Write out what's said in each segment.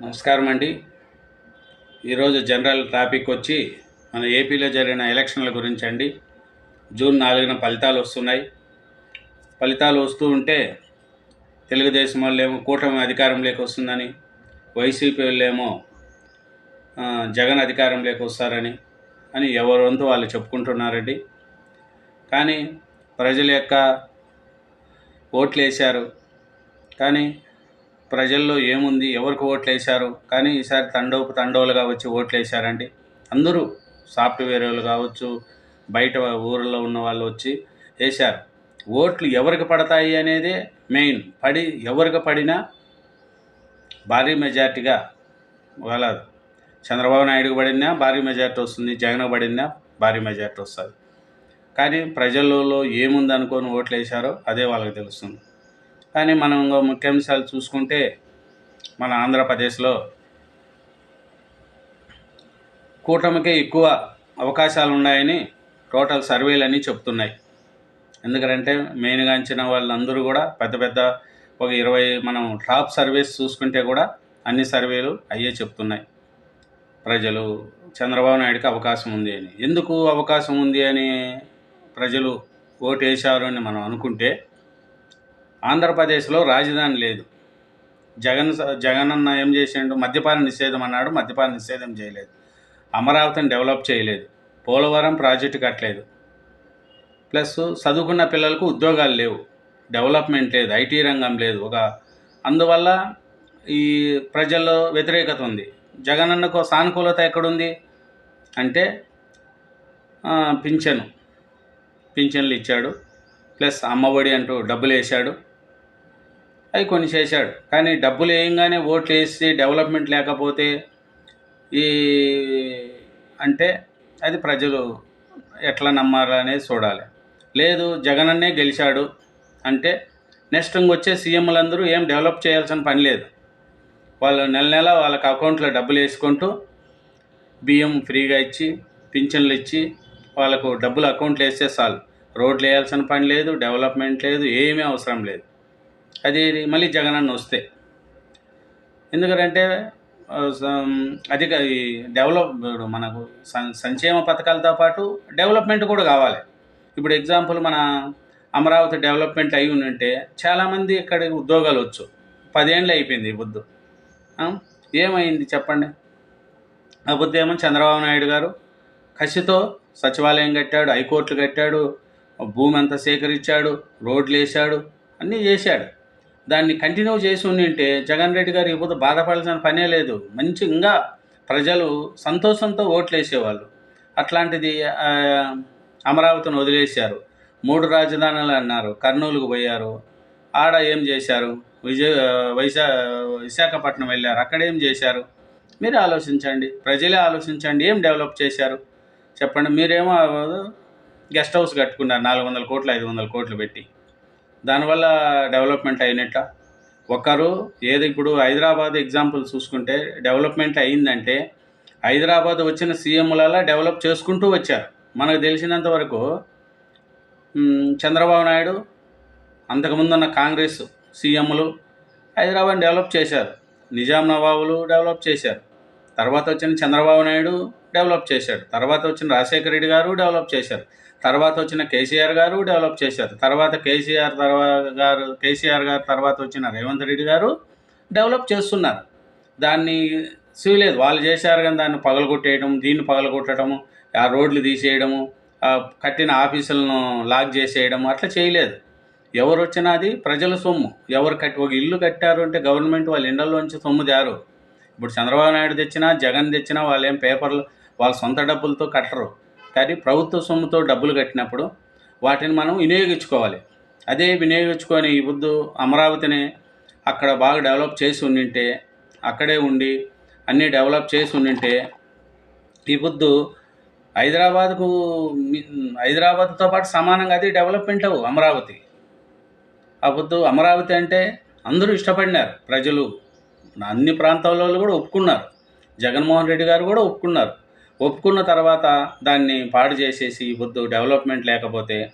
నమస్కారం అండి ఈరోజు జనరల్ టాపిక్ వచ్చి మన ఏపీలో జరిగిన ఎలక్షన్ల గురించి అండి జూన్ నాలుగున ఫలితాలు వస్తున్నాయి. ఫలితాలు వస్తూ ఉంటే తెలుగుదేశం వాళ్ళేమో కూటమి అధికారంలోకి వస్తుందని వైసీపీ వాళ్ళేమో ఆ, జగన్ అధికారంలోకి వస్తారని అని ఎవరి వంతు వాళ్ళు చెప్పుకుంటున్నారండి. కానీ ప్రజల యొక్క ఓట్లు వేశారు. కానీ ప్రజల్లో ఏముంది? ఎవరికి ఓట్లు వేశారు కానీ ఈసారి తండోపు తండోలుగా వచ్చి ఓట్లు వేశారండి అందరూ సాఫ్ట్వేర్ వాళ్ళు కావచ్చు బయట ఊరిలో ఉన్న వాళ్ళు వచ్చి వేశారు. ఓట్లు ఎవరికి పడతాయి అనేది మెయిన్. పడి ఎవరికి పడినా భారీ మెజార్టీగా వాళ్ళ చంద్రబాబు నాయుడుకి పడినా భారీ మెజార్టీ వస్తుంది జగన్ పడినా భారీ మెజార్టీ వస్తుంది. కానీ ప్రజల్లో ఏముంది అనుకొని ఓట్లు వేశారో అదే వాళ్ళకి తెలుస్తుంది. కానీ మనం ఇంకో ముఖ్యాంశాలు చూసుకుంటే మన ఆంధ్రప్రదేశ్లో కూటమికి ఎక్కువ అవకాశాలు ఉన్నాయని టోటల్ సర్వేలు అన్నీ చెప్తున్నాయి. ఎందుకంటే మెయిన్గా అంచిన వాళ్ళందరూ కూడా పెద్ద పెద్ద ఒక ఇరవై మనం టాప్ సర్వేస్ చూసుకుంటే కూడా అన్ని సర్వేలు అయ్యే చెప్తున్నాయి. ప్రజలు చంద్రబాబు నాయుడుకి అవకాశం ఉంది అని. ఎందుకు అవకాశం ఉంది అని ప్రజలు ఓటు వేశారు అని మనం అనుకుంటే ఆంధ్రప్రదేశ్లో రాజధాని లేదు. జగన్ జగన్ అన్న ఏం చేసిండు? మద్యపాన నిషేధం అన్నాడు మద్యపాన నిషేధం చేయలేదు. అమరావతిని డెవలప్ చేయలేదు. పోలవరం ప్రాజెక్టు కట్టలేదు. ప్లస్ చదువుకున్న పిల్లలకు ఉద్యోగాలు లేవు. డెవలప్మెంట్ లేదు ఐటీ రంగం లేదు. ఒక అందువల్ల ఈ ప్రజల్లో వ్యతిరేకత ఉంది. జగన్ అన్నకు సానుకూలత ఎక్కడుంది? అంటే పింఛను. పింఛన్లు ఇచ్చాడు. ప్లస్ అమ్మఒడి అంటూ డబ్బులు వేశాడు. అవి కొన్ని చేశాడు. కానీ డబ్బులు వేయంగానే ఓట్లు వేసి డెవలప్మెంట్ లేకపోతే ఈ అంటే అది ప్రజలు ఎట్లా నమ్మాలనేది చూడాలి. లేదు జగనన్నే గెలిచాడు అంటే నెక్స్ట్ ఇంకొచ్చే సీఎంలందరూ ఏం డెవలప్ చేయాల్సిన పని లేదు. వాళ్ళు నెల నెల వాళ్ళకి అకౌంట్లో డబ్బులు వేసుకుంటూ బియ్యం ఫ్రీగా ఇచ్చి పింఛన్లు ఇచ్చి వాళ్ళకు డబ్బులు అకౌంట్లో వేస్తే చాలు. రోడ్లు వేయాల్సిన పని లేదు డెవలప్మెంట్ లేదు ఏమీ అవసరం లేదు. అది మళ్ళీ జగనన్న వస్తే. ఎందుకంటే అధిక ఈ డెవలప్ మనకు సం- సంక్షేమ పథకాలతో పాటు డెవలప్మెంట్ కూడా కావాలి. ఇప్పుడు ఎగ్జాంపుల్ మన అమరావతి డెవలప్మెంట్ అయి ఉంటే చాలామంది ఇక్కడ ఉద్యోగాలు వచ్చు. పదేళ్ళు అయిపోయింది ఈ బుద్ధు ఏమైంది చెప్పండి? ఆ బుద్ధి ఏమో చంద్రబాబు నాయుడు గారు కసితో సచివాలయం కట్టాడు హైకోర్టులు కట్టాడు భూమి అంతా సేకరించాడు రోడ్లు వేసాడు అన్నీ చేశాడు. దాన్ని కంటిన్యూ చేసి ఉండింటే జగన్ రెడ్డి గారు ఇప్పుడు బాధపడాల్సిన పనే లేదు. మంచి ఇంకా ప్రజలు సంతోషంతో ఓట్లు వేసేవాళ్ళు అట్లాంటిది అమరావతిని వదిలేశారు. మూడు రాజధానులు అన్నారు. కర్నూలుకు పోయారు. ఆడ ఏం చేశారు? విజయ వైశా విశాఖపట్నం వెళ్ళారు. అక్కడ ఏం చేశారు? మీరే ఆలోచించండి. ప్రజలే ఆలోచించండి. ఏం డెవలప్ చేశారు? చెప్పండి. మీరేమో గెస్ట్ హౌస్ కట్టుకున్నారు. నాలుగు వందల కోట్లు ఐదు వందల కోట్లు పెట్టి. దానివల్ల డెవలప్మెంట్ అయినట్ట ఒకరు ఏది ఇప్పుడు హైదరాబాద్ ఎగ్జాంపుల్ చూసుకుంటే డెవలప్మెంట్ అయిందంటే హైదరాబాద్ వచ్చిన సీఎంలలో డెవలప్ చేసుకుంటూ వచ్చారు. మనకు తెలిసినంత వరకు చంద్రబాబు నాయుడు అంతకుముందు ఉన్న కాంగ్రెస్ సీఎంలు హైదరాబాద్ డెవలప్ చేశారు. నిజాం నవాబులు డెవలప్ చేశారు. తర్వాత వచ్చిన చంద్రబాబు నాయుడు డెవలప్ చేశాడు. తర్వాత వచ్చిన రాజశేఖర రెడ్డి గారు డెవలప్ చేశారు. తర్వాత వచ్చిన కేసీఆర్ గారు డెవలప్ చేశారు. తర్వాత కేసీఆర్ తర్వాత గారు కేసీఆర్ గారు తర్వాత వచ్చిన రేవంత్ రెడ్డి గారు డెవలప్ చేస్తున్నారు. దాన్ని సివిలేదు వాళ్ళు చేశారు కానీ దాన్ని పగలగొట్టేయడం దీన్ని పగలగొట్టడము ఆ రోడ్లు తీసేయడము కట్టిన ఆఫీసులను లాక్ చేసేయడం అట్లా చేయలేదు. ఎవరు వచ్చినా అది ప్రజల సొమ్ము. ఎవరు కట్టి ఒక ఇల్లు కట్టారు అంటే గవర్నమెంట్ వాళ్ళ ఇండ్లలోంచి సొమ్ము తేరు. ఇప్పుడు చంద్రబాబు నాయుడు తెచ్చినా జగన్ తెచ్చినా వాళ్ళు ఏం పేపర్లు వాళ్ళ సొంత డబ్బులతో కట్టరు. కానీ ప్రభుత్వ సొమ్ముతో డబ్బులు కట్టినప్పుడు వాటిని మనం వినియోగించుకోవాలి. అదే వినియోగించుకొని ఈ బుద్ధు అమరావతిని అక్కడ బాగా డెవలప్ చేసి ఉండింటే అక్కడే ఉండి అన్నీ డెవలప్ చేసి ఉండింటే ఈ బుద్ధు హైదరాబాద్కు హైదరాబాద్తో పాటు సమానంగా అది డెవలప్మెంట్ అవు అమరావతి. ఆ పొద్దు అమరావతి అంటే అందరూ ఇష్టపడినారు ప్రజలు. అన్ని ప్రాంతాల వాళ్ళు కూడా ఒప్పుకున్నారు. జగన్మోహన్ రెడ్డి గారు కూడా ఒప్పుకున్నారు. ఒప్పుకున్న తర్వాత దాన్ని పాడు చేసేసి వద్దు పొద్దు డెవలప్మెంట్ లేకపోతే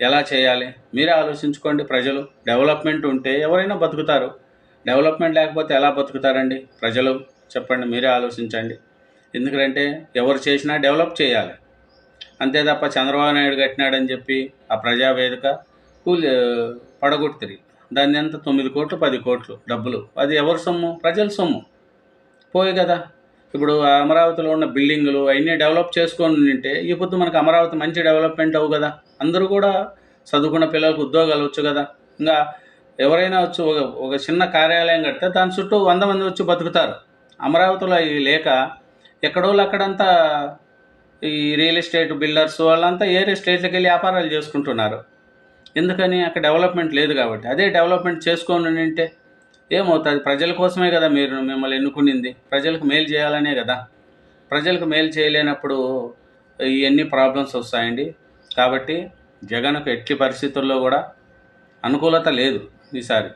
ఎలా చేయాలి? మీరే ఆలోచించుకోండి ప్రజలు. డెవలప్మెంట్ ఉంటే ఎవరైనా బతుకుతారు. డెవలప్మెంట్ లేకపోతే ఎలా బతుకుతారండి ప్రజలు? చెప్పండి మీరే ఆలోచించండి. ఎందుకంటే ఎవరు చేసినా డెవలప్ చేయాలి. అంతే తప్ప చంద్రబాబు నాయుడు కట్టినాడని చెప్పి ఆ ప్రజావేదిక కూలి పడగొడుతుంది దాన్ని ఎంత? తొమ్మిది కోట్లు పది కోట్లు డబ్బులు. అది ఎవరి సొమ్ము? ప్రజల సొమ్ము. పోయి కదా. ఇప్పుడు అమరావతిలో ఉన్న బిల్డింగులు అవన్నీ డెవలప్ చేసుకొని ఉంటే ఈ పొద్దు మనకు అమరావతి మంచి డెవలప్మెంట్ అవు కదా. అందరూ కూడా చదువుకున్న పిల్లలకు ఉద్యోగాలు వచ్చు కదా. ఇంకా ఎవరైనా వచ్చి ఒక ఒక చిన్న కార్యాలయం కడితే దాని చుట్టూ వంద మంది వచ్చి బతుకుతారు. అమరావతిలో ఇవి లేక ఎక్కడోళ్ళు అక్కడంతా ఈ రియల్ ఎస్టేట్ బిల్డర్స్ వాళ్ళంతా ఏరే స్టేట్లకు వెళ్ళి వ్యాపారాలు చేసుకుంటున్నారు. ఎందుకని అక్కడ డెవలప్మెంట్ లేదు కాబట్టి. అదే డెవలప్మెంట్ చేసుకొని ఉంటే ఏమవుతుంది? ప్రజల కోసమే కదా మీరు మిమ్మల్ని ఎన్నుకునింది? ప్రజలకు మేలు చేయాలనే కదా? ప్రజలకు మేలు చేయలేనప్పుడు ఇవన్నీ ప్రాబ్లమ్స్ వస్తాయండి. కాబట్టి జగన్కు ఎట్టి పరిస్థితుల్లో కూడా అనుకూలత లేదు ఈసారి.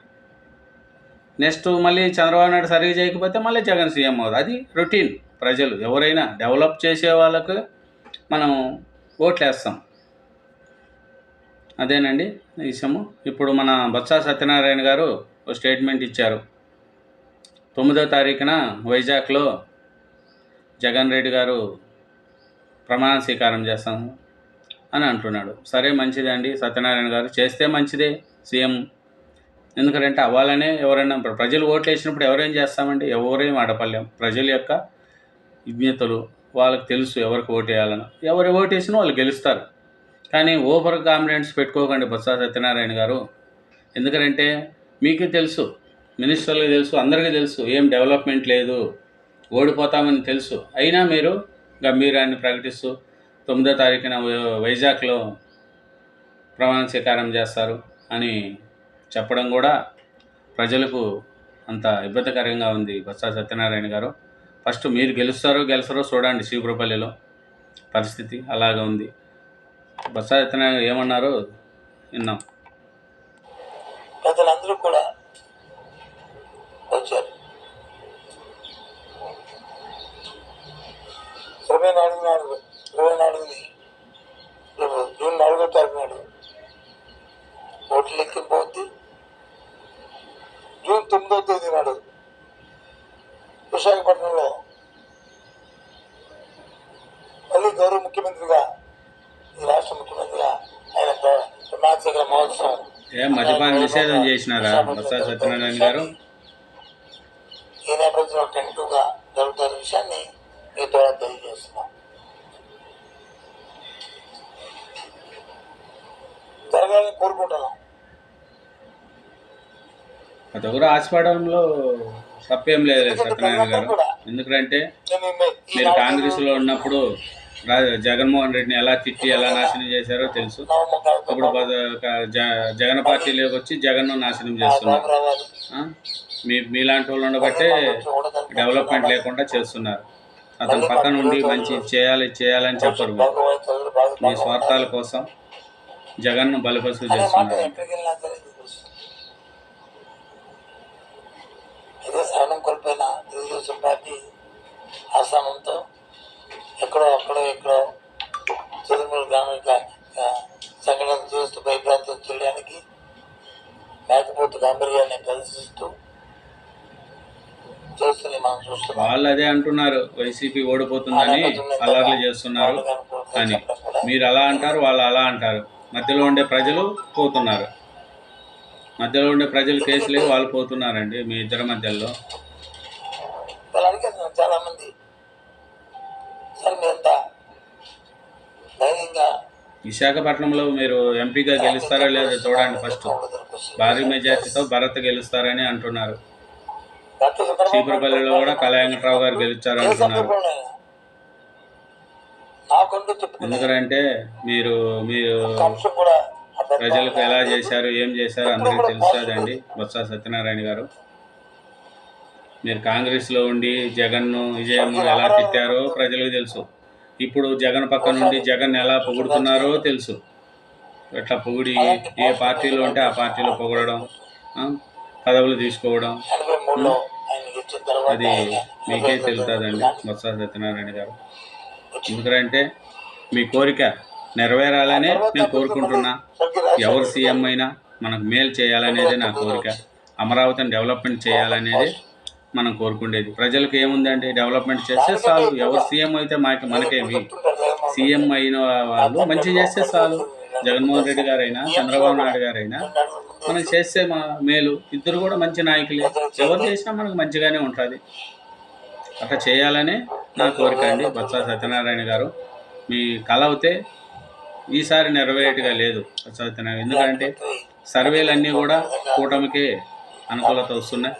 నెక్స్ట్ మళ్ళీ చంద్రబాబు నాయుడు సరిగ్గా చేయకపోతే మళ్ళీ జగన్ సీఎం అవుతుంది అది రొటీన్. ప్రజలు ఎవరైనా డెవలప్ చేసే వాళ్ళకు మనం ఓట్లేస్తాం. అదేనండి విషయము. ఇప్పుడు మన బొత్స సత్యనారాయణ గారు ఒక స్టేట్మెంట్ ఇచ్చారు. తొమ్మిదో తారీఖున వైజాగ్లో జగన్ రెడ్డి గారు ప్రమాణ స్వీకారం చేస్తాను అని అంటున్నాడు. సరే మంచిదే అండి. సత్యనారాయణ గారు చేస్తే మంచిదే సీఎం. ఎందుకంటే అవ్వాలనే ఎవరైనా ప్రజలు ఓట్లు వేసినప్పుడు ఎవరేం చేస్తామండి? ఎవరేం ఆడపల్లేం? ప్రజల యొక్క విజ్ఞతలు వాళ్ళకి తెలుసు ఎవరికి ఓటు వేయాలని ఎవరు ఓటు వేసినా వాళ్ళు గెలుస్తారు. కానీ ఓవర్ కాన్ఫిడెన్స్ పెట్టుకోకండి బొత్స సత్యనారాయణ గారు. ఎందుకంటే మీకే తెలుసు మినిస్టర్లకు తెలుసు అందరికీ తెలుసు ఏం డెవలప్మెంట్ లేదు ఓడిపోతామని తెలుసు. అయినా మీరు గంభీరాన్ని ప్రకటిస్తూ తొమ్మిదో తారీఖున వై- వైజాగ్లో ప్రమాణ స్వీకారం చేస్తారు అని చెప్పడం కూడా ప్రజలకు అంత ఇబ్బందికరంగా ఉంది బొత్స సత్యనారాయణ గారు. ఫస్ట్ మీరు గెలుస్తారో గెలుస్తారో చూడండి శివపురపల్లిలో పరిస్థితి అలాగే ఉంది. బొత్స సత్యనారాయణ ఏమన్నారో విన్నాం. పెద్దలందరూ కూడా వచ్చారు. ఇరవై నాలుగు నాలుగు ఇరవై నాలుగుది జూన్ నాలుగో తారీఖు నాడు ఓట్లు లెక్కింపు అవుద్ది. జూన్ తొమ్మిదో తేదీ నాడు విశాఖపట్నంలో మళ్ళీ గౌరవ ముఖ్యమంత్రిగా ఈ రాష్ట్ర ముఖ్యమంత్రిగా ఆయన ప్ర- ప్రమాణ మహోత్సవం ఏం మద్యపాన నిషేధం చేసినారా? బొత్స సత్యనారాయణ గారు? ఈ నేపథ్యంలో జరుగుతున్న విషయాన్ని మీ ద్వారా తెలియజేస్తున్నాం. జరగాలని కోరుకుంటున్నాం. ఒక్కరు ఆశపడంలో తప్పేం లేదు సత్యనారాయణ గారు. ఎందుకంటే మీరు నాలుగు కాంగ్రెస్లో ఉన్నప్పుడు జగన్మోహన్ రెడ్డిని ఎలా తిట్టి ఎలా నాశనం చేశారో తెలుసు. ఇప్పుడు జగన్ పార్టీలోకి వచ్చి జగన్ను నాశనం చేస్తున్నారు? మీ మీలాంటి వాళ్ళు ఉండబట్టే డెవలప్మెంట్ లేకుండా చేస్తున్నారు. అతను పక్కన ఉండి మంచి చేయాలి చేయాలని చెప్పరు. మీ స్వార్థాల కోసం జగన్ను మాట చేస్తున్నారు. కోల్పోయిన తెలుగుదేశం పార్టీ ఆస్థానంతో ఎక్కడో అక్కడో ఎక్కడో తిరుమల గ్రామీణ సంఘటన చేస్తూ భయభ్రాంతం చేయడానికి మేకపోతు గాంభీర్యాన్ని ప్రదర్శిస్తూ చేస్తుంది మనం చూస్తున్నాం. వాళ్ళు అదే అంటున్నారు వైసీపీ ఓడిపోతుందని అల్లర్లు చేస్తున్నారు అని. మీరు అలా అంటారు వాళ్ళు అలా అంటారు. మధ్యలో ఉండే ప్రజలు పోతున్నారు. మధ్యలో ఉండే ప్రజలు కేసులే వాళ్ళు పోతున్నారండి మీ ఇద్దరి మధ్యలో చాలా మంది ధైర్యంగా విశాఖపట్నంలో మీరు ఎంపీగా గెలుస్తారో లేదో చూడండి ఫస్ట్. భారీ మెజార్టీతో భరత్ గెలుస్తారని అంటున్నారు. చీపురపల్లిలో కూడా కళ్యాణ వెంకట్రావు గారు గెలుచారు అంటున్నారు. ఎందుకంటే మీరు మీరు ప్రజలకు ఎలా చేశారు ఏం చేశారు అందరికీ తెలుస్తుందండి బొత్స సత్యనారాయణ గారు. మీరు కాంగ్రెస్లో ఉండి జగన్ను విజయమ్మ ఎలా తిట్టారో ప్రజలకు తెలుసు. ఇప్పుడు జగన్ పక్క నుండి జగన్ ఎలా పొగుడుతున్నారో తెలుసు. ఎట్లా పొగిడి ఏ పార్టీలో ఉంటే ఆ పార్టీలో పొగడడం పదవులు తీసుకోవడం అది మీకే తెలుస్తుందండి బొత్స సత్యనారాయణ గారు. ఎందుకంటే మీ కోరిక నెరవేరాలనే నేను కోరుకుంటున్నా. ఎవరు సీఎం అయినా మనకు మేలు చేయాలనేదే నా కోరిక. అమరావతిని డెవలప్మెంట్ చేయాలనేది మనం కోరుకునేది ప్రజలకు ఏముందంటే డెవలప్మెంట్ చేస్తే చాలు. ఎవరు సీఎం అయితే మాకు మనకేమి? సీఎం అయిన వాళ్ళు మంచి చేస్తే చాలు. జగన్మోహన్ రెడ్డి గారైనా చంద్రబాబు నాయుడు గారైనా మనం చేస్తే మా మేలు. ఇద్దరు కూడా మంచి నాయకులే. ఎవరు చేసినా మనకు మంచిగానే ఉంటుంది. అట్లా చేయాలనే నా కోరిక అండి. బొత్స సత్యనారాయణ గారు. మీ కళ అవుతే ఈసారి నెరవేరేట్టుగా లేదు బొత్స సత్యనారాయణ ఎందుకంటే సర్వేలు అన్నీ కూడా కూటమికే అనుకూలత వస్తున్నాయి.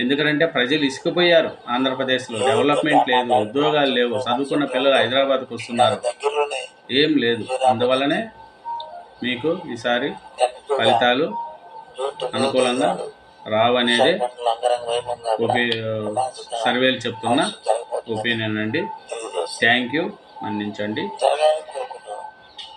ఎందుకంటే ప్రజలు ఇసుకుపోయారు. ఆంధ్రప్రదేశ్లో డెవలప్మెంట్ లేదు ఉద్యోగాలు లేవు చదువుకున్న పిల్లలు హైదరాబాద్కు వస్తున్నారు. ఏం లేదు. అందువల్లనే మీకు ఈసారి ఫలితాలు అనుకూలంగా రావనేది ఒపీ సర్వేలు చెప్తున్న. ఒపీనియన్ అండి. Thank you. మన్నించండి.